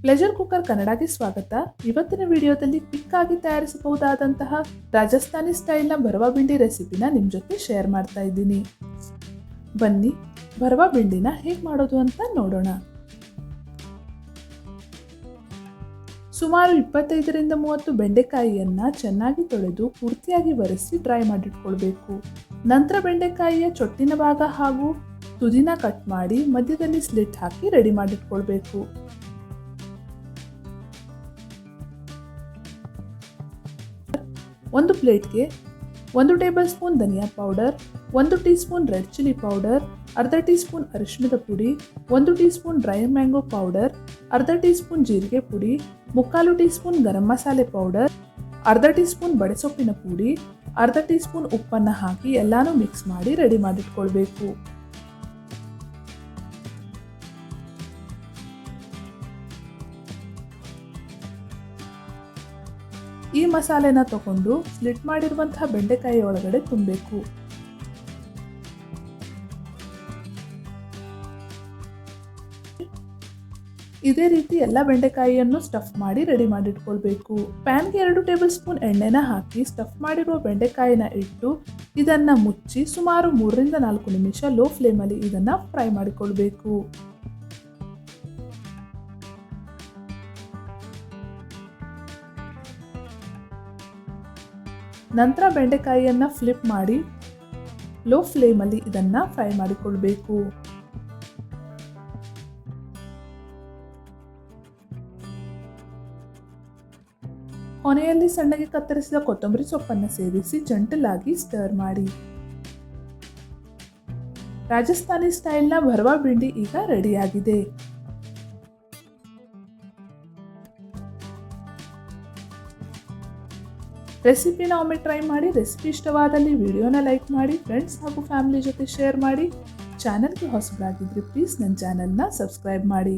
Pleasure cooker ಕನ್ನಡಗೆ ಸ್ವಾಗತ. ಇವತ್ತಿನ ವಿಡಿಯೋದಲ್ಲಿ ಕ್ವಿಕ್ ಆಗಿ ತಯಾರಿಸಬಹುದಾದಂತಹ ರಾಜಸ್ಥಾನಿ ಸ್ಟೈಲ್ನ ಭರವಾ ಬಿಂಡಿ ರೆಸಿಪಿನ ನಿಮ್ಮ ಜೊತೆ ಶೇರ್ ಮಾಡ್ತಾ ಇದ್ದೀನಿ. ಬನ್ನಿ ಭರವಾ ಬಿಂಡಿನ ಹೇಗೆ ಮಾಡೋದು ಅಂತ ನೋಡೋಣ. ಸುಮಾರು ಇಪ್ಪತ್ತೈದರಿಂದ ಮೂವತ್ತು ಬೆಂಡೆಕಾಯಿಯನ್ನ ಚೆನ್ನಾಗಿ ತೊಳೆದು ಪೂರ್ತಿಯಾಗಿ ಒರೆಸಿ ಡ್ರೈ ಮಾಡಿಟ್ಕೊಳ್ಬೇಕು. ನಂತರ ಬೆಂಡೆಕಾಯಿಯ ಚೊಟ್ಟಿನ ಭಾಗ ಹಾಗೂ ತುದಿನ ಕಟ್ ಮಾಡಿ ಮಧ್ಯದಲ್ಲಿ ಸ್ಲಿಟ್ ಹಾಕಿ ರೆಡಿ ಮಾಡಿಟ್ಕೊಳ್ಬೇಕು. ಒಂದು ಪ್ಲೇಟ್ಗೆ ಒಂದು ಟೇಬಲ್ ಸ್ಪೂನ್ ಧನಿಯಾ ಪೌಡರ್, ಒಂದು tea spoon red chilli powder, ಅರ್ಧ ಟೀ ಸ್ಪೂನ್ ಅರಿಶಿಣದ ಪುಡಿ, ಒಂದು tea spoon dry mango powder, ಅರ್ಧ ಟೀ ಸ್ಪೂನ್ ಜೀರಿಗೆ ಪುಡಿ, ಮುಕ್ಕಾಲು tea spoon garam masala powder, ಅರ್ಧ ಟೀ ಸ್ಪೂನ್ ಬಡೆಸೊಪ್ಪಿನ ಪುಡಿ, ಅರ್ಧ ಟೀ ಸ್ಪೂನ್ ಉಪ್ಪನ್ನು ಹಾಕಿ ಎಲ್ಲಾನು ಮಿಕ್ಸ್ ಮಾಡಿ ರೆಡಿ ಮಾಡಿಟ್ಕೊಳ್ಬೇಕು. ಈ ಮಸಾಲೆನ ತಗೊಂಡು ಸ್ಲಿಟ್ ಮಾಡಿರುವಂತಹ ಬೆಂಡೆಕಾಯಿ ಒಳಗಡೆ ತುಂಬಬೇಕು. ಇದೇ ರೀತಿ ಎಲ್ಲ ಬೆಂಡೆಕಾಯಿಯನ್ನು ಸ್ಟಫ್ ಮಾಡಿ ರೆಡಿ ಮಾಡಿಟ್ಕೊಳ್ಬೇಕು. ಪ್ಯಾನ್ಗೆ ಎರಡು ಟೇಬಲ್ ಸ್ಪೂನ್ ಎಣ್ಣೆನ ಹಾಕಿ ಸ್ಟಫ್ ಮಾಡಿರುವ ಬೆಂಡೆಕಾಯಿನ ಇಟ್ಟು ಇದನ್ನ ಮುಚ್ಚಿ ಸುಮಾರು ಮೂರರಿಂದ ನಾಲ್ಕು ನಿಮಿಷ ಲೋ ಫ್ಲೇಮಲ್ಲಿ ಇದನ್ನ ಫ್ರೈ ಮಾಡಿಕೊಳ್ಬೇಕು. ನಂತರ ಬೆಂಡೆಕಾಯಿಯನ್ನು ಫ್ಲಿಪ್ ಮಾಡಿ ಲೋ ಫ್ಲೇಮಲ್ಲಿ ಇದನ್ನು ಫ್ರೈ ಮಾಡಿಕೊಳ್ಬೇಕು. ಕೊನೆಯಲ್ಲಿ ಸಣ್ಣಗೆ ಕತ್ತರಿಸಿದ ಕೊತ್ತಂಬರಿ ಸೊಪ್ಪನ್ನು ಸೇರಿಸಿ ಜಂಟಲಾಗಿ ಸ್ಟರ್ ಮಾಡಿ. ರಾಜಸ್ಥಾನಿ ಸ್ಟೈಲ್ನ ಭರ್ವಾ ಬಿಂಡಿ ಈಗ ರೆಡಿಯಾಗಿದೆ ರೆಸಿಪಿನ ಒಮ್ಮೆ ಟ್ರೈ ಮಾಡಿ, ರೆಸಿಪಿ ಇಷ್ಟವಾದಲ್ಲಿ ವಿಡಿಯೋನ ಲೈಕ್ ಮಾಡಿ ಫ್ರೆಂಡ್ಸ್ ಹಾಗೂ ಫ್ಯಾಮಿಲಿ ಜೊತೆ ಶೇರ್ ಮಾಡಿ. ಚಾನಲ್ಗೆ ಹೊಸಬರಾಗಿದ್ದರೆ ಪ್ಲೀಸ್ ನನ್ನ ಚಾನಲ್ನ ಸಬ್ಸ್ಕ್ರೈಬ್ ಮಾಡಿ.